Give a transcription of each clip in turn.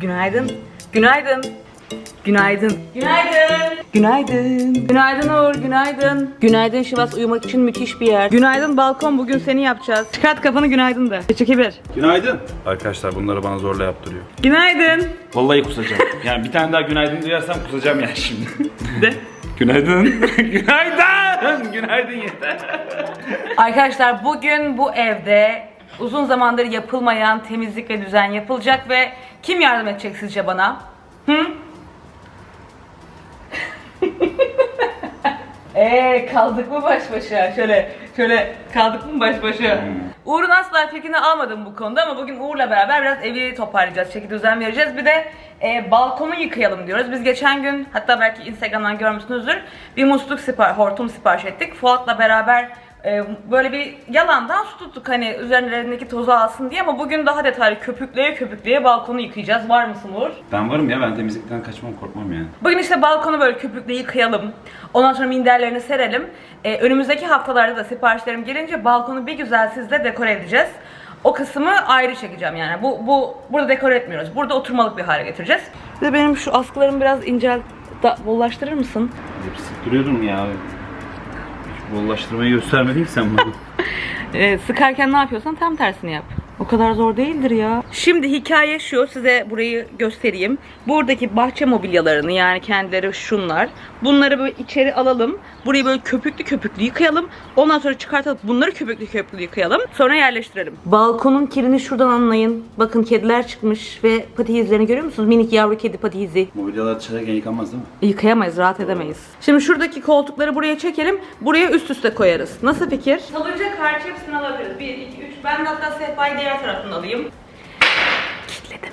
Günaydın. Günaydın. Günaydın. Günaydın. Günaydın. Günaydın Uğur, günaydın. Günaydın Şivas uyumak için müthiş bir yer. Günaydın balkon bugün seni yapacağız. Çıkart kafanı günaydın de. Çekebilir. Günaydın. Arkadaşlar bunları bana zorla yaptırıyor. Günaydın. Vallahi kusacağım. Yani bir tane daha günaydın duyarsam kusacağım yani şimdi. De. günaydın. günaydın. Günaydın yeter. Arkadaşlar bugün bu evde uzun zamandır yapılmayan temizlik ve düzen yapılacak ve kim yardım edecek sizce bana? Hı? Eee kaldık mı baş başa? Şöyle şöyle kaldık mı baş başa? Uğur'un asla fikrini almadım bu konuda ama bugün Uğur'la beraber biraz evi toparlayacağız, çeki düzen vereceğiz. Bir de e, balkonu yıkayalım diyoruz. Biz geçen gün hatta belki Instagram'dan görmüşsünüzdür bir musluk sipar, hortum sipariş ettik. Fuat'la beraber e, böyle bir yalandan su tuttuk hani üzerlerindeki tozu alsın diye ama bugün daha detaylı köpükleye köpükleye balkonu yıkayacağız. Var mısın Uğur? Ben varım ya ben temizlikten kaçmam korkmam yani. Bugün işte balkonu böyle köpükle yıkayalım. Ondan sonra minderlerini serelim. Ee, önümüzdeki haftalarda da siparişlerim gelince balkonu bir güzel sizle dekore edeceğiz. O kısmı ayrı çekeceğim yani. Bu, bu burada dekore etmiyoruz. Burada oturmalık bir hale getireceğiz. Bir de benim şu askılarımı biraz incelt, da, bollaştırır mısın? Hep sık duruyordun ya. Bollaştırmayı göstermedin ki sen bana. Ee, sıkarken ne yapıyorsan tam tersini yap. O kadar zor değildir ya. Şimdi hikaye şu, size burayı göstereyim. Buradaki bahçe mobilyalarını yani kendileri şunlar. Bunları böyle içeri alalım. Burayı böyle köpüklü köpüklü yıkayalım. Ondan sonra çıkartalım. Bunları köpüklü köpüklü yıkayalım. Sonra yerleştirelim. Balkonun kirini şuradan anlayın. Bakın kediler çıkmış ve pati izlerini görüyor musunuz? Minik yavru kedi pati izi. Mobilyalar dışarıdayken yıkanmaz değil mi? Yıkayamayız, rahat edemeyiz. Şimdi şuradaki koltukları buraya çekelim. Buraya üst üste koyarız. Nasıl fikir? Salınacak hariç hepsini alabiliriz. 1, 2, 3. Ben de hatta sehpayı diğer taraftan alayım. Kilitledim.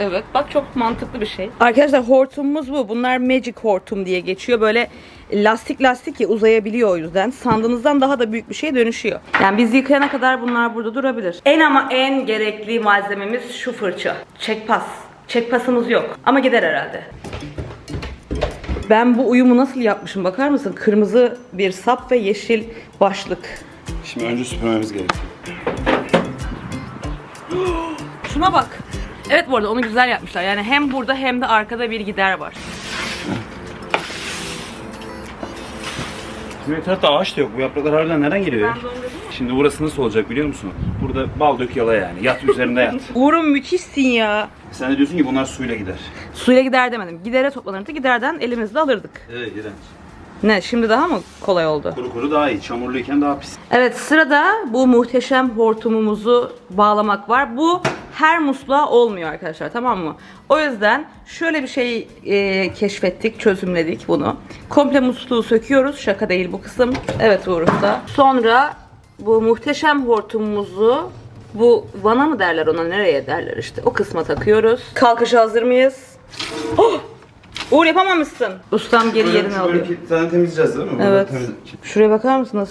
Evet bak çok mantıklı bir şey. Arkadaşlar hortumumuz bu. Bunlar Magic hortum diye geçiyor. Böyle lastik lastik ya uzayabiliyor o yüzden. Sandığınızdan daha da büyük bir şeye dönüşüyor. Yani biz yıkayana kadar bunlar burada durabilir. En ama en gerekli malzememiz şu fırça. Çekpas. Çekpasımız yok. Ama gider herhalde. Ben bu uyumu nasıl yapmışım bakar mısın? Kırmızı bir sap ve yeşil başlık. Şimdi önce süpürmemiz gerekiyor. Şuna bak. Evet bu arada onu güzel yapmışlar. Yani hem burada hem de arkada bir gider var. Bizim etrafta ağaç da yok. Bu yapraklar harbiden nereden geliyor ya? Ben de onu dedim ya. Şimdi burası nasıl olacak biliyor musun? Burada bal dök yala yani. Yat üzerinde yat. Uğur'um müthişsin ya. Sen de diyorsun ki bunlar suyla gider. Suyla gider demedim. Gidere toplanırdı. Giderden elimizle alırdık. Evet gider. Ne şimdi daha mı kolay oldu? Kuru kuru daha iyi. Çamurluyken daha pis. Evet sırada bu muhteşem hortumumuzu bağlamak var. Bu her musluğa olmuyor arkadaşlar tamam mı? O yüzden şöyle bir şey e, keşfettik, çözümledik bunu. Komple musluğu söküyoruz. Şaka değil bu kısım. Evet Uğur Usta. Sonra bu muhteşem hortumumuzu bu vana mı derler ona nereye derler işte o kısma takıyoruz. Kalkışa hazır mıyız? Oh! Uğur yapamamışsın. Ustam geri yerini alıyor. Zaten temizleyeceğiz değil mi? Evet. Şuraya bakar mısınız?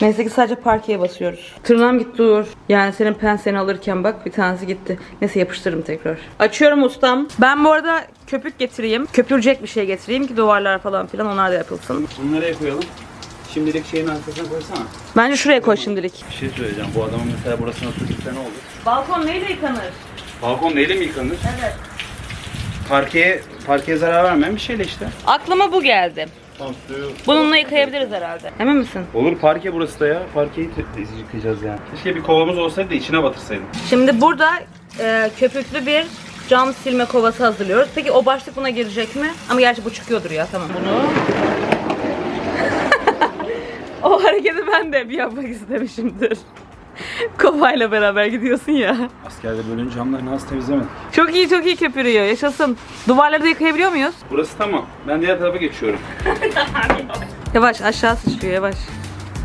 Neyse ki sadece parkeye basıyoruz. Tırnağım gitti dur. Yani senin penseni alırken bak bir tanesi gitti. Neyse yapıştırırım tekrar. Açıyorum ustam. Ben bu arada köpük getireyim. Köpürecek bir şey getireyim ki duvarlar falan filan onlar da yapılsın. Bunu nereye koyalım? Şimdilik şeyin arkasına koysana. Bence şuraya koy şimdilik. Bir şey söyleyeceğim. Bu adamın mesela burasına gitse ne olur? Balkon neyle yıkanır? Balkon neyle mi yıkanır? Evet. Parkeye, parkeye zarar vermeyen bir şeyle işte. Aklıma bu geldi. Tamam suyu. Bununla yıkayabiliriz herhalde. Emin misin? Olur parke burası da ya. Parkeyi te- yıkayacağız yani. Keşke bir kovamız olsaydı da içine batırsaydım. Şimdi burada e, köpüklü bir cam silme kovası hazırlıyoruz. Peki o başlık buna girecek mi? Ama gerçi bu çıkıyordur ya tamam. Bunu o hareketi ben de bir yapmak istemişimdir. Kovayla beraber gidiyorsun ya. Askerde bölünce camlarını az temizlemedik. Çok iyi çok iyi köpürüyor. Yaşasın. Duvarları da yıkayabiliyor muyuz? Burası tamam. Ben diğer tarafa geçiyorum. Yavaş aşağı sıçrıyor yavaş.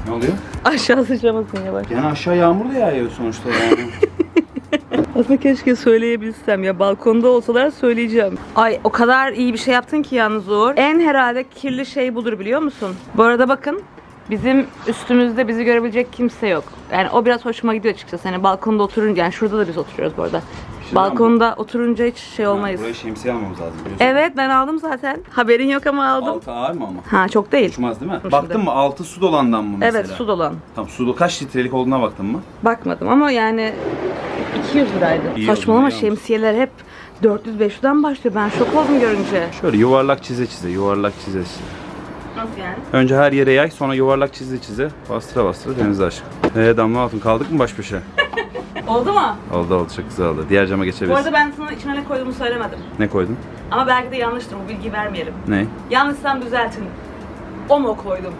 Ne oluyor? Aşağı sıçramasın yavaş. Yani aşağı yağmur da yağıyor sonuçta yani. Aslında keşke söyleyebilsem ya. Balkonda olsalar söyleyeceğim. Ay o kadar iyi bir şey yaptın ki yalnız Uğur. En herhalde kirli şey budur biliyor musun? Bu arada bakın. Bizim üstümüzde bizi görebilecek kimse yok. Yani o biraz hoşuma gidiyor açıkçası. Hani balkonda oturunca, yani şurada da biz oturuyoruz bu arada. Şimdi Balkonda oturunca hiç şey olmayız. Buraya şemsiye almamız lazım. biliyorsun. Evet ben aldım zaten. Haberin yok ama aldım. Altı ağır mı ama? Ha çok değil. Uçmaz değil mi? Şimdi. Baktın mı altı su dolandan mı mesela? Evet su dolan. Tamam su do- kaç litrelik olduğuna baktın mı? Bakmadım ama yani 200 liraydı. İyi Saçmalama oldu, iyi olmuş. şemsiyeler hep 400-500'den başlıyor. Ben şok oldum görünce. Şöyle yuvarlak çize çize, yuvarlak çize çize. Nasıl yani? Önce her yere yay, sonra yuvarlak çize çize, bastıra bastıra denize aşk. Ee Damla Hatun kaldık mı baş başa? Oldu mu? Oldu oldu çok güzel oldu. Diğer cama Bu geçebiliriz. arada ben sana içine ne koyduğumu söylemedim. Ne koydun? Ama belki de yanlıştır. Bu bilgiyi vermeyelim. Ne? Yanlışsam düzeltin. Omo koydum.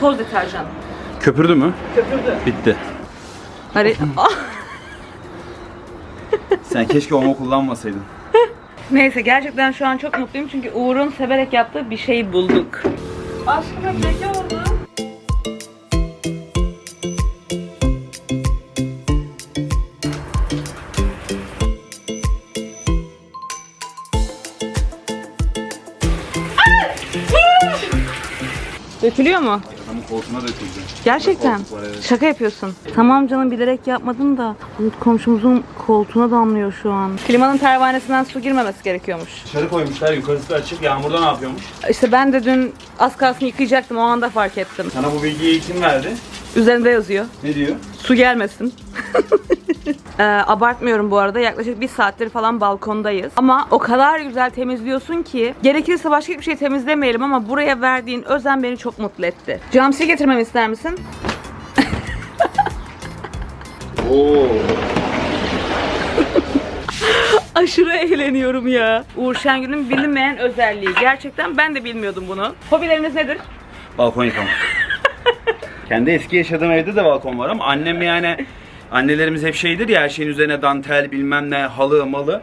Toz deterjan. Köpürdü mü? Köpürdü. Bitti. Hani! Sen keşke omo kullanmasaydın. Neyse gerçekten şu an çok mutluyum çünkü Uğur'un severek yaptığı bir şey bulduk. Aşkım öpecek oldu. Dökülüyor mu? Koltuğuna döküldü. Gerçekten. Koltuk var, evet. Şaka yapıyorsun. Tamam canım bilerek yapmadım da komşumuzun koltuğuna damlıyor şu an. Klimanın pervanesinden su girmemesi gerekiyormuş. Dışarı koymuşlar, yukarısı da açık. Yağmurda ne yapıyormuş? İşte ben de dün az kalsın yıkayacaktım o anda fark ettim. Sana bu bilgiyi kim verdi? Üzerinde yazıyor. Ne diyor? Su gelmesin. Ee, abartmıyorum bu arada. Yaklaşık bir saattir falan balkondayız. Ama o kadar güzel temizliyorsun ki gerekirse başka hiçbir şey temizlemeyelim ama buraya verdiğin özen beni çok mutlu etti. Cam sil getirmemi ister misin? Oo. Aşırı eğleniyorum ya. Uğur Şengül'ün bilinmeyen özelliği. Gerçekten ben de bilmiyordum bunu. Hobileriniz nedir? Balkon yıkamak. Kendi eski yaşadığım evde de balkon var ama annem yani annelerimiz hep şeydir ya her şeyin üzerine dantel bilmem ne halı malı.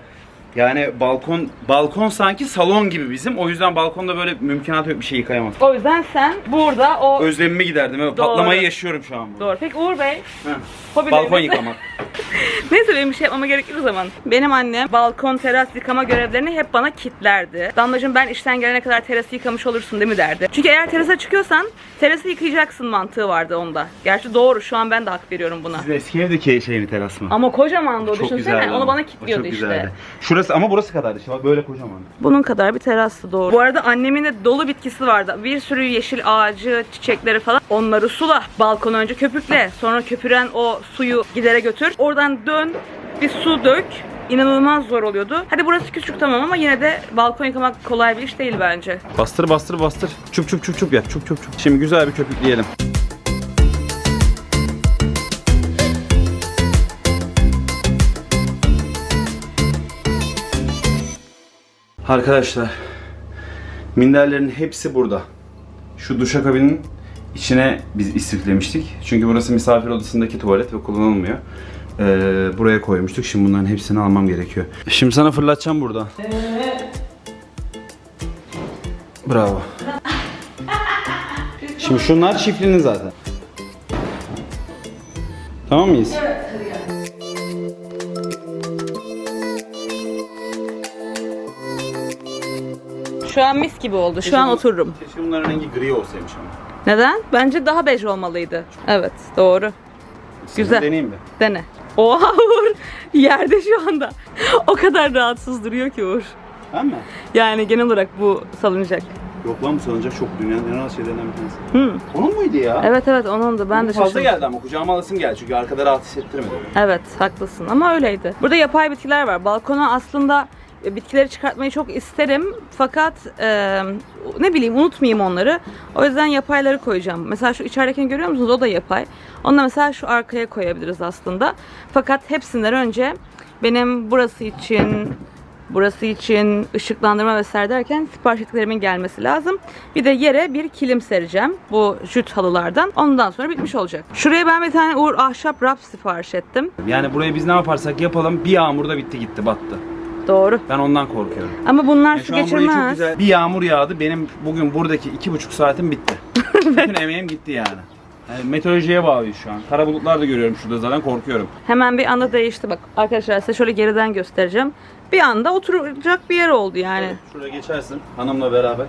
Yani balkon balkon sanki salon gibi bizim. O yüzden balkonda böyle mümkünatı yok bir şey yıkayamaz. O yüzden sen burada o... Özlemimi giderdim. Evet, Doğru. patlamayı yaşıyorum şu an burada. Doğru. Peki Uğur Bey, Heh. hobileriniz... Balkon yıkamak. Neyse benim bir şey yapmama gerekir o zaman. Benim annem balkon, teras yıkama görevlerini hep bana kitlerdi. Damlacığım ben işten gelene kadar terası yıkamış olursun değil mi derdi. Çünkü eğer terasa çıkıyorsan terası yıkayacaksın mantığı vardı onda. Gerçi doğru şu an ben de hak veriyorum buna. Sizin eski evdeki şey mi teras mı? Ama kocamandı o Çok düşünsene. güzeldi Onu ama. bana O kitliyordu çok işte. güzeldi. Şurası ama burası kadardı işte bak böyle kocaman. Bunun kadar bir terastı doğru. Bu arada annemin de dolu bitkisi vardı. Bir sürü yeşil ağacı, çiçekleri falan. Onları sula. Balkon önce köpükle. Sonra köpüren o suyu gidere götür. Oradan dön, bir su dök. İnanılmaz zor oluyordu. Hadi burası küçük tamam ama yine de balkon yıkamak kolay bir iş değil bence. Bastır bastır bastır. Çup çup çup çup yap çup çup çup. Şimdi güzel bir köpükleyelim. Arkadaşlar minderlerin hepsi burada. Şu duşakabinin içine biz istiflemiştik. Çünkü burası misafir odasındaki tuvalet ve kullanılmıyor. Ee, buraya koymuştuk. Şimdi bunların hepsini almam gerekiyor. Şimdi sana fırlatacağım burada. Bravo. Şimdi şunlar çiftliğinin zaten. Tamam mıyız? Şu an mis gibi oldu. Şu an otururum. Keşke bunların rengi gri olsaymış ama. Neden? Bence daha bej olmalıydı. Evet, doğru. Güzel. Deneyeyim mi? Dene. Oha Uğur yerde şu anda. o kadar rahatsız duruyor ki Uğur. Ben mi? Yani genel olarak bu salıncak. Yok lan bu salıncak çok dünyanın en rahat şeylerinden bir tanesi. Hı. Onun muydu ya? Evet evet onun da ben de Fazla şaşırdım. geldi ama kucağıma alasım geldi çünkü arkada rahat hissettirmedi. Evet haklısın ama öyleydi. Burada yapay bitkiler var. Balkona aslında bitkileri çıkartmayı çok isterim fakat e, ne bileyim unutmayayım onları. O yüzden yapayları koyacağım. Mesela şu içeridekini görüyor musunuz? O da yapay. Onu da mesela şu arkaya koyabiliriz aslında. Fakat hepsinden önce benim burası için burası için ışıklandırma vesaire derken sipariş ettiklerimin gelmesi lazım. Bir de yere bir kilim sereceğim. Bu jüt halılardan. Ondan sonra bitmiş olacak. Şuraya ben bir tane Uğur ahşap raf sipariş ettim. Yani buraya biz ne yaparsak yapalım bir yağmurda bitti gitti battı. Doğru. Ben ondan korkuyorum. Ama bunlar Ya su şu an burayı çok geçirmez. güzel. Bir yağmur yağdı. Benim bugün buradaki iki buçuk saatim bitti. Bütün emeğim gitti yani. yani. Meteorolojiye bağlıyız şu an. Kara bulutlar da görüyorum şurada zaten korkuyorum. Hemen bir anda değişti bak. Arkadaşlar size şöyle geriden göstereceğim. Bir anda oturacak bir yer oldu yani. Şuraya geçersin hanımla beraber.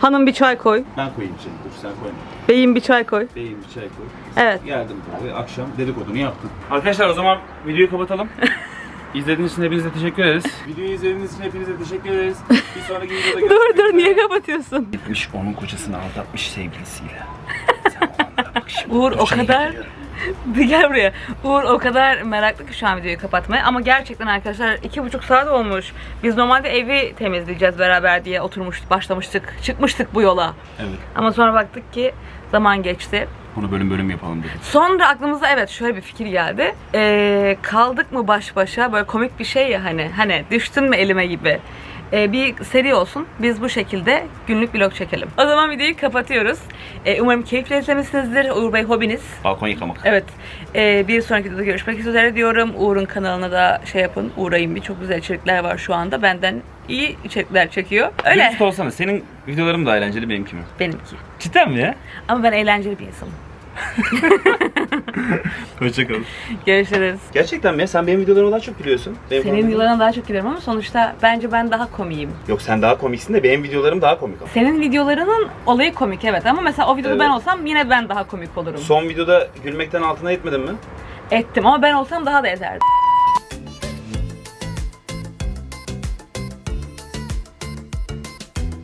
Hanım bir çay koy. Ben koyayım şimdi dur sen koyma. Beyim bir çay koy. Beyim bir çay koy. Evet. Geldim buraya akşam dedikodunu yaptım. Arkadaşlar o zaman videoyu kapatalım. İzlediğiniz için hepinize teşekkür ederiz. Videoyu izlediğiniz için hepinize teşekkür ederiz. Bir sonraki videoda görüşmek Dur dur üzere. niye kapatıyorsun? Gitmiş onun kocasını aldatmış sevgilisiyle. Sen o anda bak şimdi Uğur o duşa kadar gidiyorum. Gel buraya. Uğur o kadar meraklı ki şu an videoyu kapatmaya ama gerçekten arkadaşlar iki buçuk saat olmuş. Biz normalde evi temizleyeceğiz beraber diye oturmuştuk, başlamıştık, çıkmıştık bu yola. Evet. Ama sonra baktık ki zaman geçti. Bunu bölüm bölüm yapalım dedik. Sonra aklımıza evet şöyle bir fikir geldi. Ee, kaldık mı baş başa böyle komik bir şey ya hani hani düştün mü elime gibi. Ee, bir seri olsun. Biz bu şekilde günlük vlog çekelim. O zaman videoyu kapatıyoruz. Ee, umarım keyifle izlemişsinizdir. Uğur Bey hobiniz. Balkon yıkamak. Evet. Ee, bir sonraki videoda görüşmek üzere diyorum. Uğur'un kanalına da şey yapın. Uğrayın bir. Çok güzel içerikler var şu anda. Benden iyi içerikler çekiyor. Öyle. Dürüst olsana. Senin videoların da eğlenceli benimki mi? Benimki. Cidden mi ya? Ama ben eğlenceli bir insanım. Hoşçakalın. Görüşürüz. Gerçekten mi ya? Sen benim videolarımı daha çok biliyorsun. Benim Senin videolarına daha çok giderim ama sonuçta bence ben daha komiyim. Yok sen daha komiksin de benim videolarım daha komik ama. Senin videolarının olayı komik evet ama mesela o videoda Evet. ben olsam yine ben daha komik olurum. Son videoda gülmekten altına etmedin mi? Ettim ama ben olsam daha da ederdim.